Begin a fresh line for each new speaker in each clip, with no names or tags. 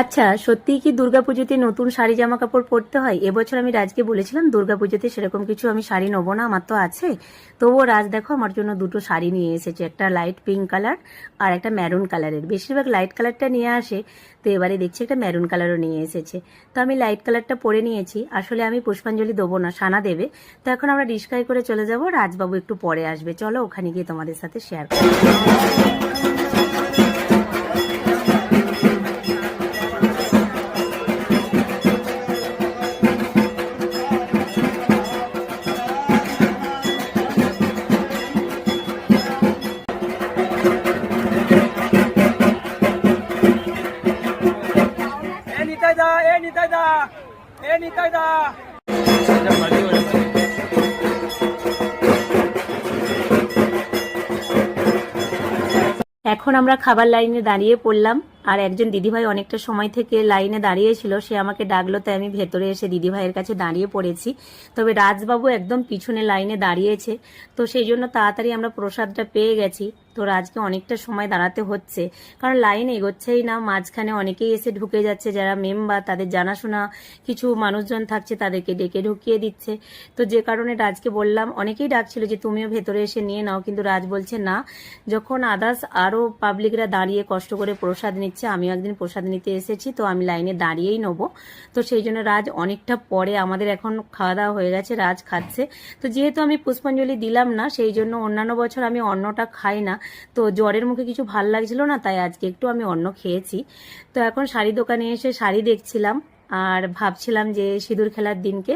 আচ্ছা সত্যিই কি দুর্গাপুজোতে নতুন শাড়ি জামা কাপড় পরতে হয়? এবছর আমি রাজকে বলেছিলাম, দুর্গাপুজোতে সেরকম কিছু আমি শাড়ি নেব না, আমার তো আছে। তবুও রাজ, দেখো, আমার জন্য দুটো শাড়ি নিয়ে এসেছে, একটা লাইট পিঙ্ক কালার আর একটা ম্যারুন কালারের বেশিরভাগ লাইট কালারটা নিয়ে আসে, তো এবারে দেখছি একটা ম্যারুন কালারও নিয়ে এসেছে। তো আমি লাইট কালারটা পরে নিয়েছি, আসলে আমি পুষ্পাঞ্জলি দেবো না, সানা দেবে। তো এখন আমরা রিস্কায় করে চলে যাব, রাজবাবু একটু পরে আসবে, চলো ওখানে গিয়ে তোমাদের সাথে শেয়ার করি। এখন আমরা খাবার লাইনে দাঁড়িয়ে পড়লাম। আর একজন দিদিভাই অনেকটা সময় থেকে লাইনে দাঁড়িয়েছিল, সে আমাকে ডাকলো, তাই আমি ভেতরে এসে দিদিভাইয়ের কাছে দাঁড়িয়ে পড়েছি। তবে রাজবাবু একদম পিছনে লাইনে দাঁড়িয়েছে, তো সেই জন্য তাড়াতাড়ি আমরা প্রসাদটা পেয়ে গেছি। তো রাজকে অনেকটা সময় দাঁড়াতে হচ্ছে, কারণ লাইন এগোচ্ছেই না, মাঝখানে অনেকেই এসে ঢুকে যাচ্ছে, যারা মেম্বার, তাদের জানাশোনা, কিছু মানুষজন থাকছে, তাদেরকে ডেকে ঢুকিয়ে দিচ্ছে। তো যে কারণে রাজকে বললাম, অনেকেই ডাকছিল যে, তুমিও ভেতরে এসে নিয়ে নাও। কিন্তু রাজ বলছে, না। যখন আদার্স আরও পাবলিকরা দাঁড়িয়ে কষ্ট করে প্রসাদ নিচ্ছে আমিও একদিন প্রসাদ নিতে এসেছি, তো আমি লাইনে দাঁড়িয়েই নেব। তো সেই জন্য রাজ অনেকটা পরে আমাদের এখন খাওয়া দাওয়া হয়ে গেছে, রাজ খাচ্ছে। তো যেহেতু আমি পুষ্পাঞ্জলি দিলাম না, সেই জন্য অন্যান্য বছর আমি অন্নটা খাই না। তো জ্বরের মুখে কিছু ভালো লাগছিল না, তাই আজকে একটু আমি অন্ন খেয়েছি। তো এখন শাড়ি দোকানে এসে শাড়ি দেখছিলাম, আর ভাবছিলাম যে সিঁদুর খেলার দিনকে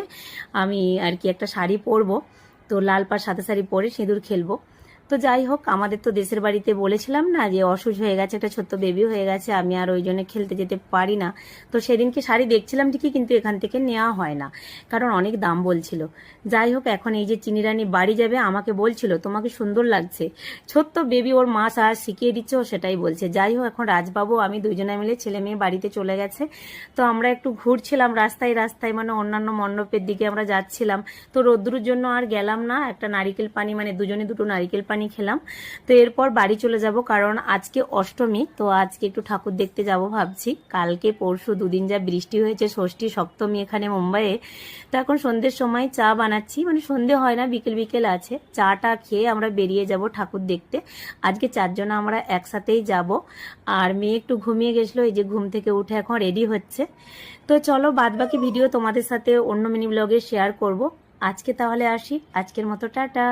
আমি আর কি একটা শাড়ি পরবো। তো লাল পাড় সাদা শাড়ি পরে সিঁদুর খেলব। তো যাই হোক, আমাদের তো দেশের বাড়িতে বলেছিলাম না যে অসুখ হয়ে গেছে, একটা ছোট্ট বেবি হয়ে গেছে, আমি আর ওই জন্য খেলতে যেতে পারি না। তো সেদিনকে শাড়ি দেখছিলাম ঠিকই, কিন্তু এখান থেকে নেওয়া হয় না, কারণ অনেক দাম বলছিল। যাই হোক, এখন এই যে চিনিরানি বাড়ি যাবে, আমাকে বলছিল, তোমাকে সুন্দর লাগছে। ছোট্ট বেবি ওর মা সাজ শিখিয়ে দিচ্ছে, ও সেটাই বলছে। যাই হোক, এখন রাজবাবু, আমি দুজনে মিলে ছেলে মেয়ে বাড়িতে চলে গেছে। তো আমরা একটু ঘুরছিলাম, রাস্তায় রাস্তায় মানে অন্যান্য মণ্ডপের দিকে আমরা যাচ্ছিলাম। তো রোদ্রুর জন্য আর গেলাম না, একটা নারিকেল পানি মানে দুজনে দুটো নারিকেল পানি খেলাম। তো এরপর বাড়ি চলে যাব কারণ আজকে অষ্টমী, তো আজকে একটু ঠাকুর দেখতে যাব ভাবছি। কালকে, পরশু দুদিন যা বৃষ্টি হয়েছে, ষষ্ঠী, সপ্তমী এখানে মুম্বাইয়ে। তো এখন সন্ধ্যের সময় চা বানাচ্ছি। মানে সন্ধে হয় না, বিকেল বিকেল আছে। চাটা খেয়ে আমরা বেরিয়ে যাব ঠাকুর দেখতে। আজকে চারজন আমরা একসাথেই যাব। আর মেয়ে একটু ঘুমিয়ে গেছিল, এই যে ঘুম থেকে উঠে এখন রেডি হচ্ছে। তো চলো বাদবাকি ভিডিও তোমাদের সাথে অন্য মিনি ব্লগে শেয়ার করব। আজকে তাহলে আসি। আজকের মতো, টাটা।